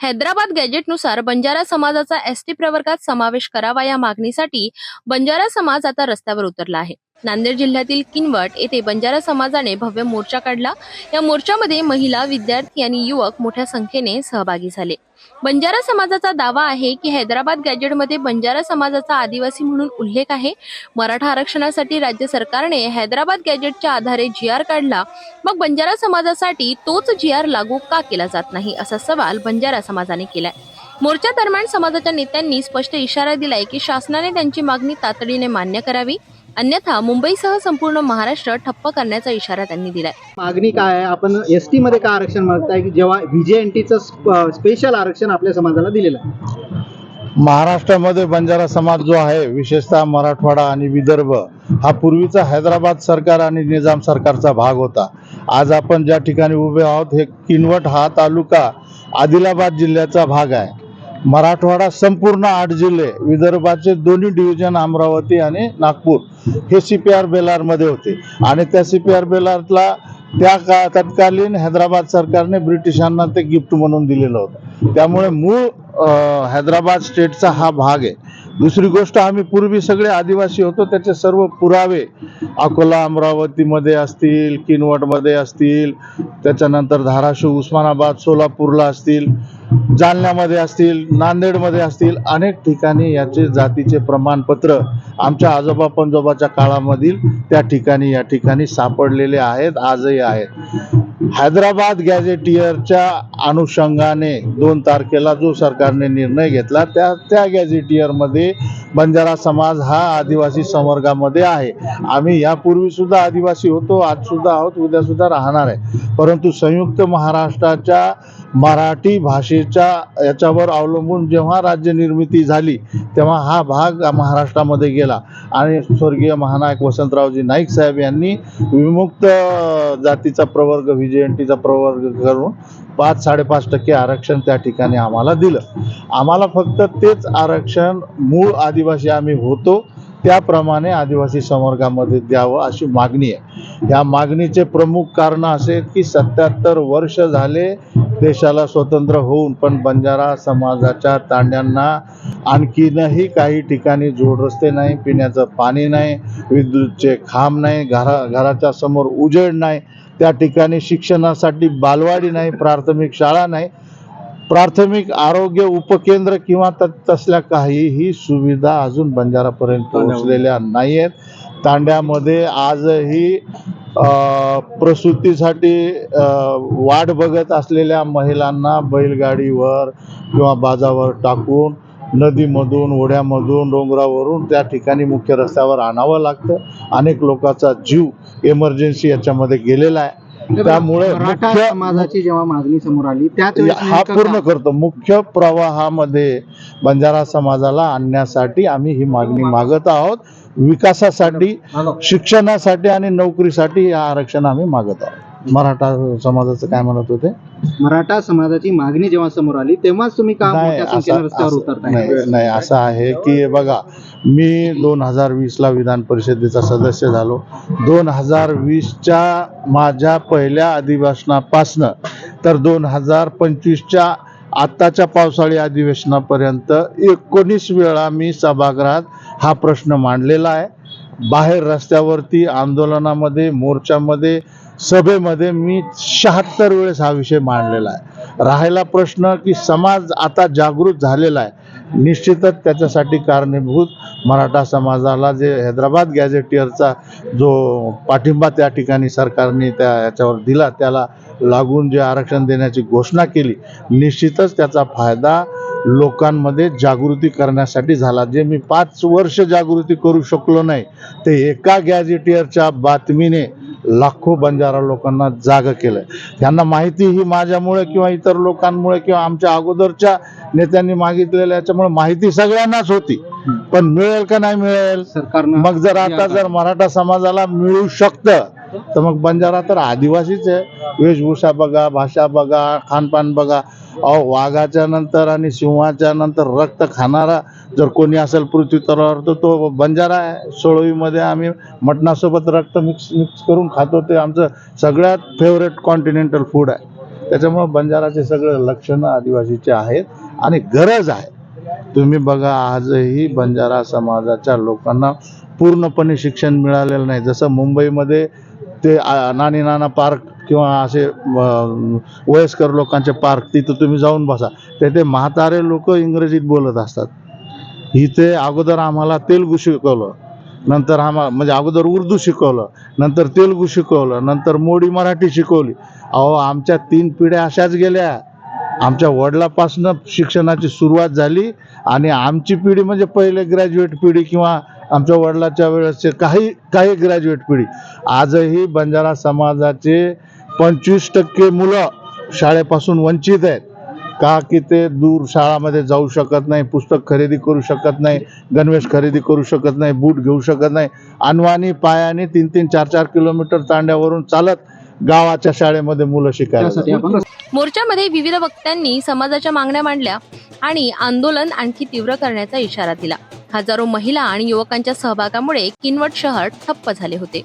हैदराबाद गॅजेटनुसार बंजारा समाजाचा एसटी प्रवर्गात समावेश करावा या मागणीसाठी बंजारा समाज आता रस्त्यावर उतरला आहे. नांदेड जिल्ह्यातील किनवट येथे बंजारा समाजाने भव्य मोर्चा काढला. या मोर्चामध्ये महिला विद्यार्थी आणि युवक मोठ्या संख्येने सहभागी झाले. बंजारा समाजाचा दावा आहे की हैदराबाद गॅजेटमध्ये बंजारा समाजाचा आदिवासी म्हणून उल्लेख आहे. मराठा आरक्षणासाठी राज्य सरकारने हैदराबाद गॅजेटच्या आधारे जी आर काढला. मग बंजारा समाजासाठी तोच जी आर लागू का केला जात नाही असा सवाल बंजारा समाजाने केलाय. मोर्चा दरम्यान समाजाच्या नेत्यांनी स्पष्ट इशारा दिलाय की शासनाने त्यांची मागणी तातडीने मान्य करावी. अन्यथा मुंबईसह संपूर्ण महाराष्ट्र ठप्प करण्याचा इशारा त्यांनी दिलाय. मागणी काय आहे? आपण एस टी मध्ये काय आरक्षण मागताय की जेव्हा व्हीजेएनटीचं स्पेशल आरक्षण आपल्या समाजाला दिलेलं आहे? महाराष्ट्रामध्ये बंजारा समाज जो आहे विशेषतः मराठवाडा आणि विदर्भ हा पूर्वीचा हैदराबाद सरकार आणि निजाम सरकारचा भाग होता. आज आपण ज्या ठिकाणी उभे आहोत हे किनवट हा तालुका आदिलाबाद जिल्ह्याचा भाग आहे. मराठवाडा संपूर्ण आठ जिल्हे विदर्भाचे दोन्ही डिव्हिजन अमरावती आणि नागपूर हे सी पी आर बेलारमध्ये होते. आणि त्या सी पी आर बेलारला त्या का तत्कालीन हैदराबाद सरकारने ब्रिटिशांना ते गिफ्ट म्हणून दिलेलं होतं. त्यामुळे मूळ हैदराबाद स्टेटचा हा भाग आहे. दुसरी गोष्ट आम्ही पूर्वी सगळे आदिवासी होतो त्याचे सर्व पुरावे अकोला अमरावतीमध्ये असतील किनवटमध्ये असतील त्याच्यानंतर धाराशिव उस्मानाबाद सोलापूरला असतील जालन्यामध्ये असतील नांदेडमध्ये असतील अनेक ठिकाणी याचे जातीचे प्रमाणपत्र आमच्या आजोबा पंजोबाच्या काळामधील त्या ठिकाणी या ठिकाणी सापडलेले आहेत आजही आहेत. हैदराबाद गॅझेटियरच्या अनुषंगाने दोन तारखेला जो सरकारने निर्णय घेतला त्या त्या गॅझेटियरमध्ये बंजारा समाज हा आदिवासी संवर्गामध्ये आहे. आम्ही यापूर्वी सुद्धा आदिवासी होतो आज सुद्धा आहोत उद्या सुद्धा राहणार आहे. परंतु संयुक्त महाराष्ट्राच्या मराठी भाषेच्या याच्यावर अवलंबून जेव्हा राज्य निर्मिती झाली तेव्हा हा भाग महाराष्ट्रामध्ये गेला. आणि स्वर्गीय महानायक वसंतरावजी नाईक साहेब यांनी विमुक्त जातीचा प्रवर्ग व्हीजेएनटीचा प्रवर्ग करून पाच साडेपाच टक्के आरक्षण त्या ठिकाणी आम्हाला दिलं. आम्हाला फक्त तेच आरक्षण मूळ आदिवासी आम्ही होतो. त्याप्रमाणे आदिवासी संवर्गामध्ये द्यावं अशी मागणी आहे. या मागणीचे प्रमुख कारण असे की सत्याहत्तर वर्ष झाले देशाला स्वतंत्र होऊन पण बंजारा समाजाच्या तांड्यांना आणखीनही काही ठिकाणी जोड रस्ते नाही पिण्याचं पाणी नाही विद्युतचे खांब नाही घरा घराच्या समोर उजेड नाही त्या ठिकाणी शिक्षणासाठी बालवाडी नाही प्राथमिक शाळा नाही प्राथमिक आरोग्य उपकेंद्र किंवा त- तसल्या काहीही सुविधा अजून बंजारापर्यंत पोहोचलेल्या नाही आहेत तांड्यामध्ये आजही प्रसूतीसाठी वाट बघत असलेल्या महिलांना बैलगाडीवर किंवा बाजावर टाकून नदीमधून ओढ्यामधून डोंगरावरून त्या ठिकाणी मुख्य रस्त्यावर आणावं लागतं. अनेक लोकांचा जीव एमर्जन्सी याच्यामध्ये गेलेला आहे. त्यामुळे मराठा समाजाची जेव्हा मागणी समोर आली वेळेस हा पूर्ण करतो. मुख्य प्रवाहामध्ये बंजारा समाजाला आणण्यासाठी आम्ही ही मागणी मागत आहोत. विकासासाठी शिक्षणासाठी आणि नोकरीसाठी हे आरक्षण आम्ही मागत आहोत. मराठा समाजाचं काय म्हणत होते? मराठा समाजाची मागणी जेव्हा समोर आली तेव्हाच तुम्ही का नाही मोठ्या संख्येने असं- रस्त्यावर असं- उतरताय. नाही नाही असं आहे की बघा मी दोन हजार वीसला विधान परिषदेचा सदस्य झालो. दोन हजार वीसच्या माझ्या पहिल्या अधिवेशनापासनं तर दोन हजार पंचवीसच्या आत्ताच्या पावसाळी अधिवेशनापर्यंत एकोणीस वेळा मी सभागृहात हा प्रश्न मांडलेला आहे. बाहेर रस्त्यावरती आंदोलनामध्ये मोर्चामध्ये सभेमध्ये मी शहात्तर वेळेस हा विषय मांडलेला आहे. राहिला प्रश्न की समाज आता जागृत झालेला आहे निश्चितच त्याच्यासाठी कारणीभूत मराठा समाजाला जे हैदराबाद गॅझेटियरचा जो पाठिंबा त्या ठिकाणी सरकारने त्या याच्यावर दिला त्याला लागून जे आरक्षण देण्याची घोषणा केली निश्चितच त्याचा फायदा लोकांमध्ये जागृती करण्यासाठी झाला. जे मी पाच वर्ष जागृती करू शकलो नाही ते एका गॅझेटियरच्या बातमीने लाखो बंजारा लोकांना जाग केलं त्यांना माहिती ही माझ्यामुळे किंवा इतर लोकांमुळे किंवा आमच्या अगोदरच्या नेत्यांनी मागितलेल्या याच्यामुळे माहिती सगळ्यांनाच होती. पण मिळेल का नाही मिळेल? मग जर आता जर मराठा समाजाला मिळू शकतं तर मग बंजारा तर आदिवासीच आहे. वेशभूषा बघा भाषा बघा खानपान बघा. अहो वाघाच्या नंतर आणि सिंहाच्या नंतर रक्त खाणारा जर कोणी असेल पृथ्वी तलावर तर तो बंजारा आहे. सोळवीमध्ये आम्ही मटणासोबत रक्त मिक्स मिक्स करून खातो. ते आमचं सगळ्यात फेवरेट कॉन्टिनेंटल फूड आहे. त्याच्यामुळे बंजाराचे सगळे लक्षणं आदिवासीचे आहेत आणि गरज आहे. तुम्ही बघा आजही बंजारा समाजाच्या लोकांना पूर्णपणे शिक्षण मिळालेलं नाही. जसं मुंबईमध्ये ते नानी नाना पार्क किंवा असे वयस्कर लोकांचे पार्क तिथं तुम्ही जाऊन बसा. तेथे म्हातारे लोक इंग्रजीत बोलत असतात. इथे अगोदर आम्हाला तेलगू शिकवलं. नंतर आम्हाला म्हणजे अगोदर उर्दू शिकवलं. नंतर तेलगू शिकवलं. नंतर मोडी मराठी शिकवली. अहो आमच्या तीन पिढ्या अशाच गेल्या. आमच्या वडिलापासनं शिक्षणाची सुरुवात झाली आणि आमची पिढी म्हणजे पहिले ग्रॅज्युएट पिढी किंवा आमच्या वडिलाच्या वेळेसचे काही काही ग्रॅज्युएट पिढी. आजही बंजारा समाजाचे पंचवीस टक्के मुलं शाळेपासून वंचित आहेत. का की ते दूर शाळामध्ये जाऊ शकत नाही पुस्तक खरेदी करू शकत नाही गणवेश खरेदी करू शकत नाही बूट घेऊ शकत नाही. अनवाणी पायाने तीन तीन चार चार किलोमीटर तांड्यावरून चालत गावाच्या शाळेमध्ये मुलं शिकायला मोर्चामध्ये विविध वक्त्यांनी समाजाच्या मागण्या मांडल्या आणि आंदोलन आणखी तीव्र करण्याचा इशारा दिला. हजारो महिला आणि युवकांच्या सहभागामुळे किनवट शहर ठप्प झाले होते.